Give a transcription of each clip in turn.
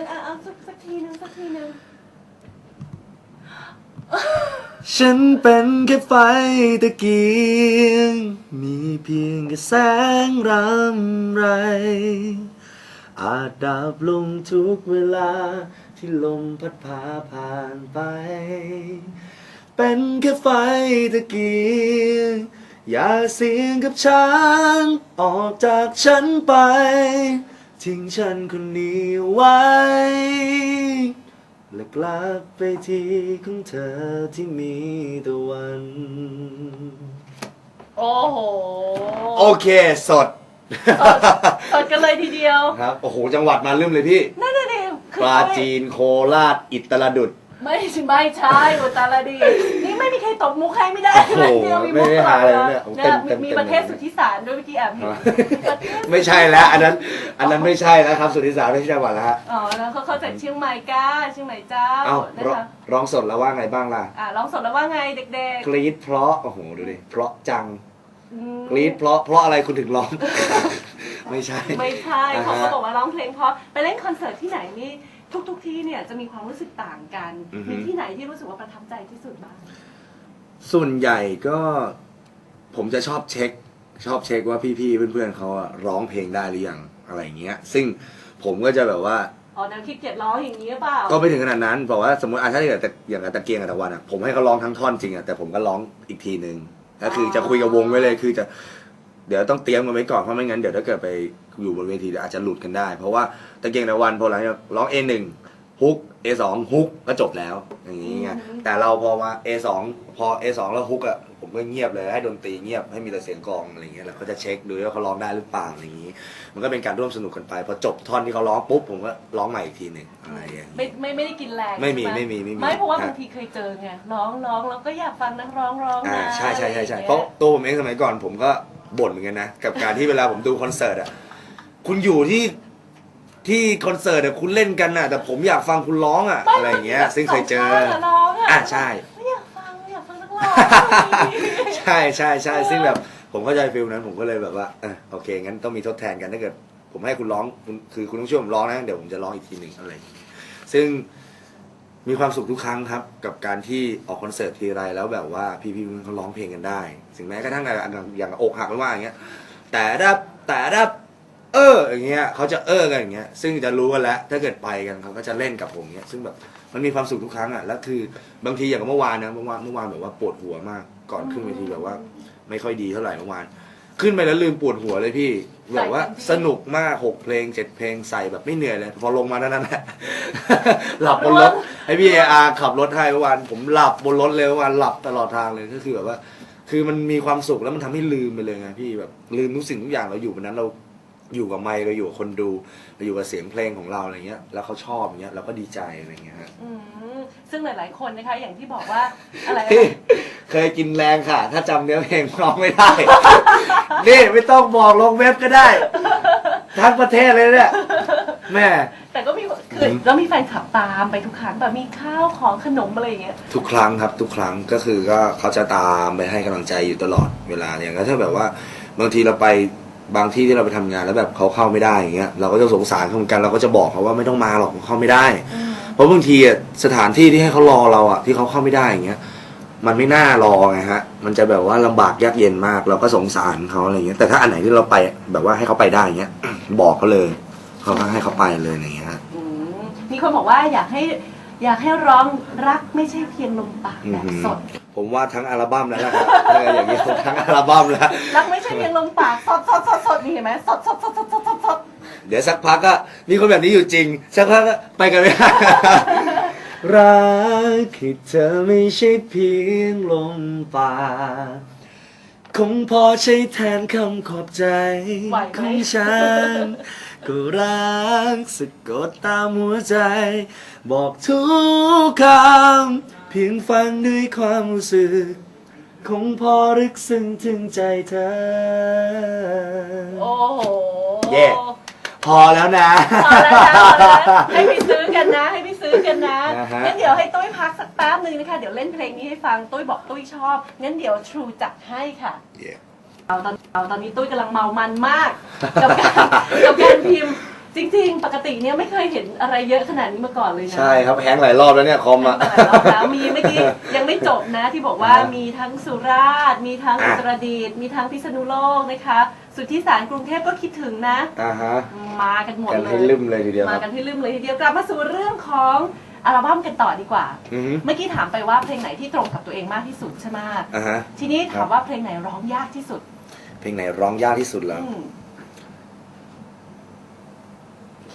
นเอาเอาสักสักทีนึงสักทีนึงฉันเป็นแค่ไฟตะเกียง มีเพียงแค่แสงรำไร อาจดับลงทุกเวลาที่ลมพัดพาผ่านไป เป็นแค่ไฟตะเกียง อย่าเสียงกับฉัน ออกจากฉันไป ทิ้งฉันคนนี้ไว้และกลับไปที่ของเธอที่มีตะวัน โอ้โห โอเค สดสดสดกันเลยทีเดียว ครับ โอ้โห จังหวัดมาลืมเลยพี่ นั่นน่ะดิคือปราจีนโคราช อิตรดุษไม่ใช่ไม่ใช่อุตรดิตถ์นี่ไม่มีใครตบมุกให้ไม่ได้โอ้โหเลยเนี่ยมีไม่มุกได้ตลอดหาเลยเวลาเนี่ยโอ้เนี่ยเต็มมีเต็ม ประเทศเต็มสุทธิสารด้วยเมื่อกี้แอบเห็นประเทศไม่ใช่แล้ว อันนั้นอันนั้นไม่ใช่แล้วครับสุทธิสารไม่ใช่จังหวัดแล้วฮะอ๋อแล้วเขาเข้าจากเชียงใหม่ก้าเชียงใหม่เจ้าเอ้านะร้องคะร้องสดแล้วว่าไงบ้างล่ะอ่าร้องสดแล้วว่าไงเด็กกรี๊ดเพราะโอ้โหดูดิเพราะจังๆอืมกรี๊ดเพราะเพราะอะไรคุณถึงร้อง ไม่ใช่ ไม่ใช่อ่าฮะ เขาก็บอกว่าร้องเพลงเพราะไปเล่นคอนเสิร์ตที่ไหนนี่ทุก ๆ ที่เนี่ยจะมีความรู้สึกต่างกัน อือฮึ มีที่ไหนที่รู้สึกว่าประทับใจที่สุดบ้าง ส่วนใหญ่ก็ผมจะชอบเช็ค ชอบเช็คว่าพี่ๆเพื่อนๆเขาอะร้องเพลงได้หรือยังอะไรอย่างเงี้ย ซึ่งผมก็จะแบบว่าอ๋อแนวคิดเกียจร้องอย่างนี้หรือเปล่าก็ไม่ถึงขนาดนั้นบอกว่าสมมติอะถ้าเกิดแต่อย่างตะเกียงกับตะวันอะผมให้เขาร้องทั้งท่อนจริงอะแต่ผมก็ร้องอีกทีนึงก็คือจะคุยกับวงไว้เลยคือจะ เดี๋ยวต้องเตรียมกันไว้ก่อนเพราะไม่งั้นเดี๋ยวถ้าเกิดไปอยู่บนเวทีเดี๋ยวอาจจะหลุดกันได้ เพราะว่าตะเกียงตะวันพอหลังจากร้อง A1 ฮุก A2 ฮุกก็จบแล้วอย่างนี้ไงแต่เราพอมา A2 พอ A2 แล้วฮุกอะผมก็เงียบเลยให้ดนตรีเงียบให้มีแต่เสียงกลองอะไรอย่างเงี้ยแล้วก็จะเช็คดูว่าเขาร้องได้หรือเปล่าอะไรอย่างงี้ มันก็เป็นการร่วมสนุกกันไปพอจบท่อนที่เขาร้องปุ๊บผมก็ร้องใหม่อีกทีหนึ่งอะไรอย่างเงี้ยไม่ไม่ไม่ได้กินแรงไม่มีใช่หไม่มีไม่มีไม่เพราะว่าครับบางทีเคยเจอไงร้องร้องแล้วก็อยากฟังนักร้องร้องอ่านะใช่ใช่ใช่ใช่อไอย่งงี้ยเพราะตัวผมเองสมัยก่อนผมก็บ่นเหมือนกันนะ กับการที่เวลาผมดูคอนเสิร์ตอะคุณอยู่ที่ ที่คอนเสิร์ตอะคุณเล่นกันน่ะ แต่ผมอยากฟังคุณร้องอะไม่อะไรอย่างเงี้ย ซึ่งเคยเจอสงสารร้องอะอะใช่ ไม่อยากฟังไม่อยากฟังนักร้องใช่ใช่ใช่ซึ่งแบบผมเข้าใจฟิลนั้นผมก็เลยแบบว่าเออโอเค งั้นต้องมีทดแทนกันถ้าเกิด ผมให้คุณร้องคุณคือคุณต้องช่วยผมร้องนะเดี๋ยวผมจะร้องอีกทีหนึ่งอะไรอย่างเงี้ยซึ่งมีความสุขทุกครั้งครับ กับการที่ออกคอนเสิร์ตทีไรแล้วแบบว่าพี่ๆเขาร้องเพลงกันได้ถึงแม้กระทั่งอย่างอย่างอกหักไม่ว่าอย่างเงี้ย แต่ดับแต่ดับ เอออย่างเงี้ยเขาจะเออกันอย่างเงี้ยซึ่งจะรู้กันแล้วถ้าเกิดไปกันเขาก็จะเล่นกับผมเงี้ยซึ่งแบบมันมีความสุขทุกครั้งอะแล้วคือบางทีอย่างกับเมื่อวานนะเมื่อวานเมื่อวานแบบว่าปวดหัวมาก ก่อนขึ้นเวทีแบบว่า ไม่ค่อยดีเท่าไหร่เมื่อวาน ขึ้นไปแล้วลืมปวดหัวเลยพี่แบบว่าสนุกมากหกเพลงเจ็ดเพลงใส่แบบไม่เหนื่อยเลย พอลงมาเท่านั้นแหละ หลับบนรถให้พี่เออาขับรถให้เมื่อวานผมหลับบนรถเลยเมื่อวานหลับตลอดทางเลยก็คือแบบว่า คือมันมีความสุขแล้วมันทำให้ลืมไปเลยไงพี่แบบลืมทุกสิ่งทุกอย่างเราอยู่บนนั้นเรา อยู่กับไมค์เราอยู่กับคนดูเราอยู่กับเสียงเพลงของเราอะไรเงี้ยแล้วเขาชอบอย่างเงี้ยเราก็ดีใจอะไรเงี้ยฮะอืมซึ่งหลาย ๆ คนนะคะ อย่างที่บอกว่าอะไรพี่เคยกินแรงค่ะ ถ้าจำเนื้อเพลงร้องไม่ได้ นี่ไม่ต้องบอกลงเว็บก็ได้ ทั้งประเทศเลยเนี่ยแม่ แต่ก็มีคือแล้วมีแฟนคลับตามไปทุกครั้งแบบมีข้าวของขนมอะไรอย่างเงี้ย ทุกครั้งครับทุกครั้งก็คือก็เขาจะตามไปให้กำลังใจอยู่ตลอดเวลาอย่างนั้นถ้าแบบว่าบางทีเราไป บางที่ที่เราไปทำงานแล้วแบบเขาเข้าไม่ได้อย่างเงี้ยเราก็จะสงสารเขาเหมือนกันเราก็จะบอกเขาว่าไม่ต้องมาหรอกเขาเข้าไม่ได้ เพราะบางทีอะสถานที่ที่ให้เขารอเราอะที่เขาเข้าไม่ได้อย่างเงี้ยมันไม่น่ารอไงฮะ มันจะแบบว่าลำบากยากเย็นมาก เราก็สงสารเขาอะไรเงี้ย แต่ถ้าอันไหนที่เราไปแบบว่าให้เขาไปได้อย่างเงี้ย บอกเขาเลย เขาก็ให้เขาไปเลยอะไรเงี้ยฮะอืมมีคนบอกว่าอยากให้ อยากให้ร้องรักไม่ใช่เพียงลมปากแบบสด ผมว่าทั้งอัลบั้มแล้วนะครับถ้าเกิดอย่างนี้ทั้งอัลบั้มแล้วรักไม่ใช่เพียงลมปากสดสดสดสดนี่เห็นไหมสดสดสดสดสดสดสดเดี๋ยวสักพักก็มีคนแบบนี้อยู่จริง สักพักก็ไปกันไม่ได้รักที่เธอไม่ใช่เพียงลมปากคงพอใช้แทนคำขอบใจไหวไหมของฉัน ก็รักสะกดตามหัวใจ บอกทุกคำเพียงฟังด้วยความรู้สึก คงพอรึกซึ้งถึงใจเธอ โอ้โหเย่ พอแล้วนะ พอแล้วนะพอแล้วนะให้ไปซื้อกันนะ ให้ไปซื้อกันนะนะฮะ งั้นเดี๋ยวให้ตุ้ยพักสักแป๊บหนึ่งนะคะ เดี๋ยวเล่นเพลงนี้ให้ฟังตุ้ยบอกตุ้ยชอบงั้นเดี๋ยวทรูจัดให้ค่ะ เย่ เอาตอนเอาตอนนี้ตุ้ยกำลังเมามันมาก กับการกับการพิมพ์ จริง ๆ ปกติเนี่ยไม่เคยเห็นอะไรเยอะขนาดนี้มาก่อนเลยนะใช่ครับแฮงค์หลายรอบแล้วเนี่ยคอมอะ หลายรอบแล้วมีเมื่อกี้ยังไม่จบนะที่บอกว่าอ่าฮะมีทั้งสุราษฎร์มีทั้งอะอุตรดิตถ์มีทั้งพิษณุโลกนะคะ สุทธิสารกรุงเทพก็คิดถึงนะ อ่าฮะมากันหมดกันเลให้ยลืมเลยทีเดียวคมารับกันให้ลืมเลยทีเดียวกลับมาสู่เรื่องของอัลบั้มกันต่อดีกว่า อือฮึเมื่อกี้ถามไปว่าเพลงไหนที่ตรงกับตัวเองมากที่สุดใช่ไหมอ่าฮะ ทีนี้ครัถามบว่าเพลงไหนร้องยากที่สุด เพลงไหนร้องยากที่สุดแล้วอืม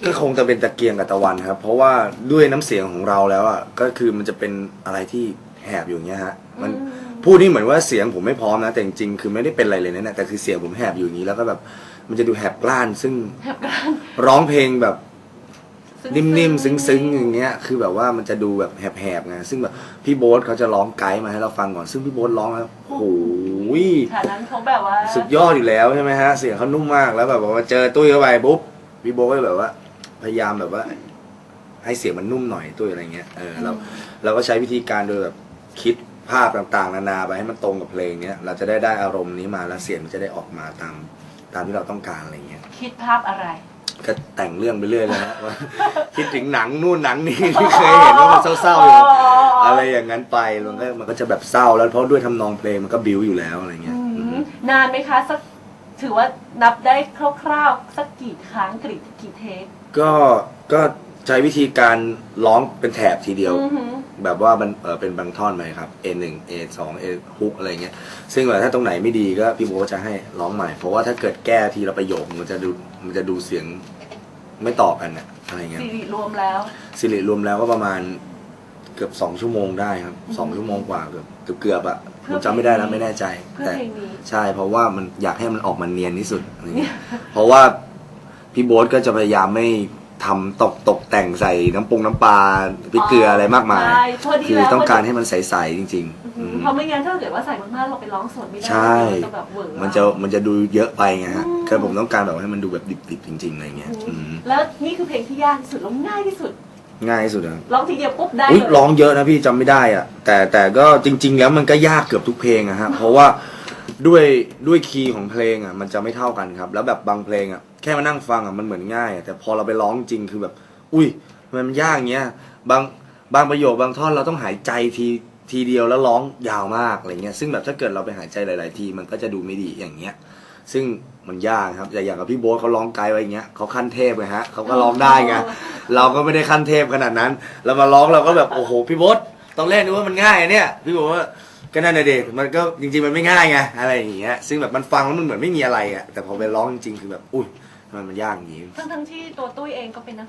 ก็คงจะเป็นตะเกียงกับตะวันครับ เพราะว่าด้วยน้ำเสียงของเราแล้วอะก็คือมันจะเป็นอะไรที่แหบอยู่อย่างเงี้ยฮะ มันอืมพูดนี่เหมือนว่าเสียงผมไม่พร้อมนะ แต่จริงๆคือไม่ได้เป็นอะไรเลยนะเนี่ยแต่คือเสียงผมแหบอยู่อย่างนี้แล้วก็แบบ มันจะดูแหบกล้าน ซึ่งแหบกรานร้องเพลงแบบซึ้งนิ่มๆๆซึ้งๆ อย่างเงี้ย คือแบบว่ามันจะดูแบบแหบๆไง ซึ่งแบบพี่โบ๊ทเขาจะร้องไกด์มาให้เราฟังก่อน ซึ่งพี่โบ๊ทร้องแล้วโอ้โห ค่ะนั้นเขาแบบว่า สุดยอดอยู่แล้วใช่ไหมฮะ เสียงเขานุ่มมากแล้วแบบว่าเจอตุ้ยเข้าไปปุ๊บพี่โบ๊ทก็แบบว่า พยายามแบบว่า ให้เสียงมันนุ่มหน่อยตุ้ยอะไรเงี้ยเออเราเราก็ใช้วิธีการโดยแบบคิดภาพต่างๆ นานาไปให้มันตรงกับเพลงเนี้ยเราจะได้ได้อารมณ์นี้มาแล้วเสียงมันจะได้ออกมาตามตามที่เราต้องการอะไรเงี้ย คิดภาพอะไร ก็ก็แต่งเรื่องไปเรื่อยเลยนะว่าคิดถึงหนังนู่นหนังนี่ที่เคยเห็นว่ามันเศร้าๆอยู่ อะไรอย่างนั้นไปมันก็มันก็จะแบบเศร้าแล้วเพราะด้วยทำนองเพลงมันก็บิวอยู่แล้วอะไรเงี้ยอือืมมนานไหมคะสักถือว่านับได้คร่าวๆสักกี่ครั้งกี่กี่เทคก็ก็ใช้วิธีการร้องเป็นแถบทีเดียว อือหือ แบบว่ามันเออเป็นบางท่อนไปครับ A1 A2 A ฮุกอะไรเงี้ยซึ่งแบบถ้าตรงไหนไม่ดีก็พี่โบก็จะให้ร้องใหม่ เพราะว่าถ้าเกิดแก้ทีละประโยคมันจะดูมันจะดูเสียงไม่ต่อกันอะอะไรเงี้ย สิริรวมแล้ว สิริรวมแล้วก็ประมาณ เกือบสองชั่วโมงได้ครับสองชั่วโมงกว่าเกือบเกือบเกือบอะเพื่ผอมจำไม่ได้แล้วไม่แน่ใจ เพื่อแต่เพลงนี้ใช่เพราะว่ามันอยากให้มันออกมาเนียนที่สุดอะไรเงี้ยเพราะว่าพี่โบ๊ทก็จะพยายามไม่ทำตกตกแต่งใส่น้ำปรุงน้ำปลาพริกเกลืออะไรมากมาย ใช่พอดีคือแล้วต้องการให้มันใสๆจริงอืๆออืหือม เพราะไม่งั้นถ้าเกิดว่าใส่มากๆเราไปร้องสดไม่ได้ใช่ มันจะแบบเหวอมันจะมันจะดูเยอะไปไงฮะอืม คือผมต้องการแบบให้มันดูแบบดิบๆจริงๆอะไรเงี้ยอืมอืมแล้วนี่คือเพลงที่ยากที่สุดแล้วง่ายที่สุด ง่ายที่สุดนะครับร้องทีเดียวปุ๊บได้อุ้ยเลยร้องเยอะนะพี่จำไม่ได้อะแต่แต่ก็จริง ๆ แล้วมันก็ยากเกือบทุกเพลงอะฮะ เพราะว่าด้วยด้วยคีย์ของเพลงอะมันจะไม่เท่ากันครับ แล้วแบบบางเพลงอะแค่มานั่งฟังอะมันเหมือนง่ายอะแต่พอเราไปร้องจริงคือแบบ อุ้ยทำไมมันยากอย่างเงี้ยบางบางประโยคบางท่อนเราต้องหายใจทีทีเดียวแล้วร้องยาวมากอะไรเงี้ยซึ่งแบบถ้าเกิดเราไปหายใจหลาย ๆ ทีมันก็จะดูไม่ดีอย่างเงี้ย ซึ่งมันยากครับแต่อย่างกับพี่โบ๊ทเขาร้องไกลไว้อย่างเงี้ยเขาขั้นเทพไงฮะเขาก็ร้องได้ไง เเราก็ไม่ได้ขั้นเทพขนาดนั้น เรามาร้องเราก็แบบโอ้โหพี่โบ๊ทตอนแรกนึกว่ามันง่ายอะเนี่ยพี่บอกว่าก็นั่นน่ะเด็กมันก็จริงๆมันไม่ง่ายไงอะไรอย่างเงี้ยซึ่งแบบมันฟังแล้วมันเหมือนไม่มีอะไรอะแต่พอไปร้องจริงๆคือแบบอุ้ยมันมมันยากอย่างงี้ ทั้งทั้งๆที่ตัวตุ้ยเองก็เป็นนัก